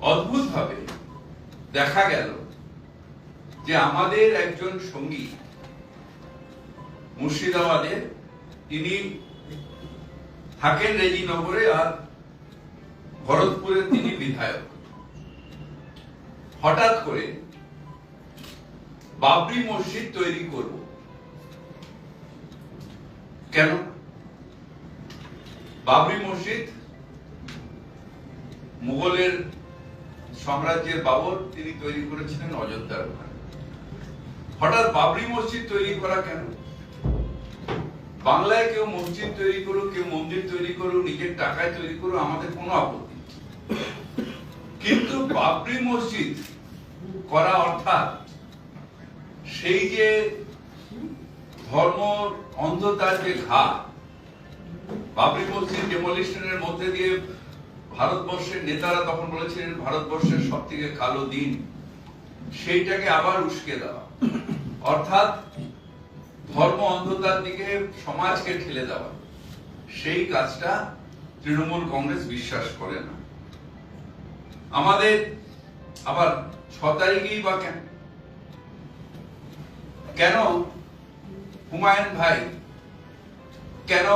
অদ্ভুত ভাবে দেখা গেল যে আমাদের একজন সঙ্গী মুর্শিদাবাদে তিনি থাকেন রেজিনগরে আর ভরতপুরে তিনি বিধায়ক। হঠাৎ করে বাবরি মসজিদ তৈরি করব। কেন? বাবরি মসজিদ মুঘলের সাম্রাজ্যের বাবর তিনি তৈরি করেছিলেন অযোধ্যার ওখানে। হঠাৎ বাবরি মসজিদ তৈরি করা কেন? বাংলায় কেউ মসজিদ তৈরি করুক, কেউ মন্দির তৈরি করুক, নিজের টাকায় তৈরি করুক, আমাদের কোনো আপত্তি কিন্তু বাবরি মসজিদ করা অর্থাৎ সেই যে ধর্ম অন্ধতার যে ঘা বাবরি মসজিদ ডেমোলিশনের মধ্যে দিয়ে ভারতবর্ষের নেতারা তখন বলেছিলেন, ভারতবর্ষের সব থেকে কালো দিন সেইটাকে আবার উস্কে দেওয়া। অর্থাৎ ধর্ম অন্ধতার দিকে সমাজকে ঠেলে দেওয়া। সেই কাজটা তৃণমূল কংগ্রেস বিশ্বাস করে না। আমাদের আবার ছ তারিখেই বা কেন? কেন হুমায়ুন ভাই কেন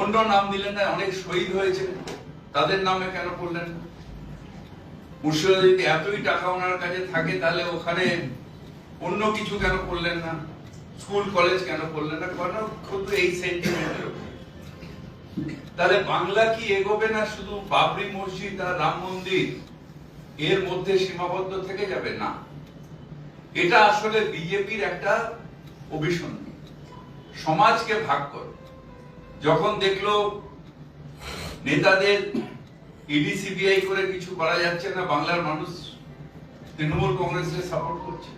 অন্য নাম দিলেন না, অনেক শহীদ হয়েছে তাদের নামে কেন করলেন মুর্শিদাবাদে এতই টাকা ওনার কাছে থাকে, তাহলে ওখানে অন্য কিছু কেন করলেন না? স্কুল, কলেজ কেন করলেন না? কেন শুধু এই সেন্টিমেন্টের তাহলে বাংলা কি এগোবে না শুধু বাবরি মসজিদ আর রাম মন্দির? এর মধ্যে সীমাবদ্ধ থেকে যাবে? না। এটা আসলে বিজেপির একটা অভিসন্ধি। সমাজকে ভাগ করো। যখন দেখল নেতাদের ইডি, সিবিআই করে কিছু করা যাচ্ছে না, বাংলার মানুষ তৃণমূল কংগ্রেসকে সাপোর্ট করছে।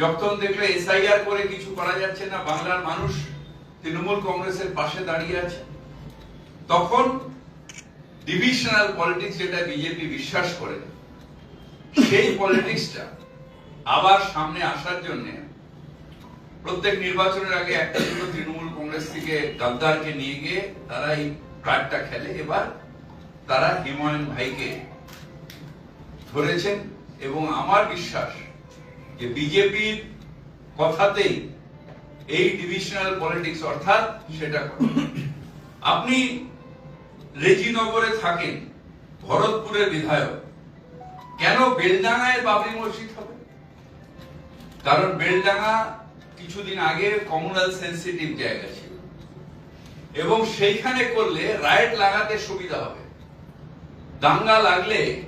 যখন দেখল এসআইআর করে কিছু করা যাচ্ছে না, বাংলার মানুষ তৃণমূল কংগ্রেসের পাশে দাঁড়িয়ে আছে, তখন ডিভিশনাল পলিটিক্স যেটা বিজেপি বিশ্বাস করে, সেই পলিটিক্সটা আবার সামনে আসার জন্য প্রত্যেক নির্বাচনের আগে একটা দুটো তৃণমূল কংগ্রেস থেকে গাদ্দারকে নিয়ে গিয়ে তারা এই কার্ডটা খেলে। এবার তারা হিমায়ুন ভাইকে ধরেছেন এবং আমার বিশ্বাস যে বিজেপির কথাতেই এই ডিভিশনাল পলিটিক্স অর্থাৎ সেটা আপনি রেজিনগরে থাকেন, ভরতপুরের বিধায়ক, কেন বেলডাঙ্গায় বাবরি মসজিদ হবে? কারণ বেলডাঙ্গা কিছুদিন আগে কমুনাল সেন্সিটিভ জায়গা ছিল। এবং সেইখানে করলে রাইট লাগাতে সুবিধা হবে। দাঙ্গা লাগলে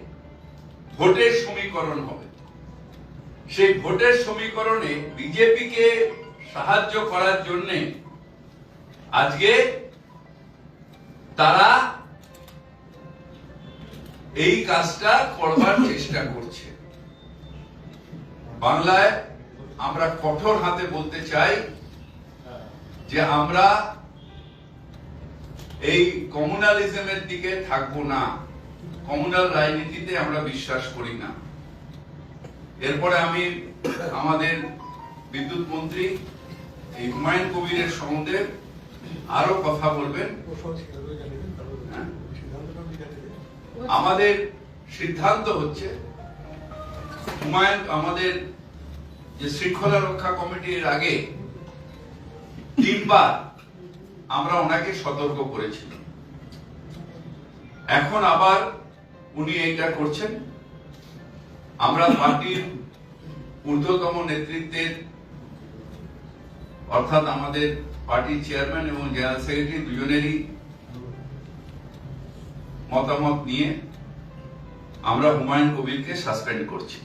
ভোটের সমীকরণ হবে। সেই ভোটের সমীকরণে বিজেপিকে সাহায্য করার জন্য আজকে তারা এই কাজটা করবার চেষ্টা করছে। বাংলায় আমরা কঠোর হাতে বলতে চাই যে আমরা এই কমিউনালিজমের দিকে থাকব না কমিউনাল রাজনীতিতে আমরা বিশ্বাস করি না এরপরে আমি আমাদের বিদ্যুৎ মন্ত্রী এই হুমায়ুন কবিরের সম্বন্ধে আরও কথা বলবেন? আমাদের সিদ্ধান্ত হচ্ছে হুমায়ুন, আমাদের যে শৃঙ্খলা রক্ষা কমিটির আগে তিনবার আমরা ওনাকে সতর্ক করেছিলাম। এখন আবার উনি এটা করছেন। আমরা পার্টির ঊর্ধ্বতম নেতৃত্বের, অর্থাৎ আমাদের পার্টির চেয়ারম্যান এবং জেনারেল সেক্রেটারি দুজনেরই মতামত নিয়ে আমরা হুমায়ুন কবিরকে সাসপেন্ড করছি।